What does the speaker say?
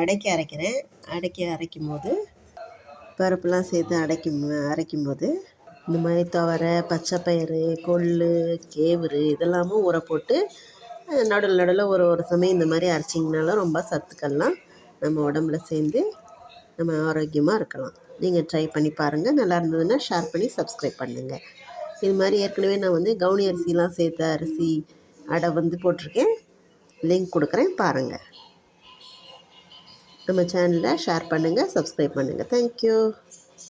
அடைக்க அரைக்கிறேன். அடைக்க அரைக்கும் போது பருப்புலாம் சேர்த்து அடைக்கும் அரைக்கும் போது இந்த மாதிரி துவரை பச்சைப்பயிறு கொள்ளு கேவுரு இதெல்லாமும் ஊற போட்டு நடுவில் நடுவில் ஒரு ஒரு சமயம் இந்த மாதிரி அரைச்சிங்கனாலும் ரொம்ப சத்துக்கள்லாம் நம்ம உடம்புல சேர்ந்து நம்ம ஆரோக்கியமாக இருக்கலாம். நீங்கள் ட்ரை பண்ணி பாருங்கள் நல்லா இருந்ததுன்னா ஷேர் பண்ணி சப்ஸ்கிரைப் பண்ணுங்கள் இது மாதிரி ஏற்கனவே நான் வந்து கவுனி அரிசிலாம் சேர்த்த அரிசி அடை வந்து போட்டிருக்கேன். லிங்க் கொடுக்குறேன். பாருங்கள் நம்ம சேனலை ஷேர் பண்ணுங்கள் சப்ஸ்கிரைப் பண்ணுங்கள் தேங்க்யூ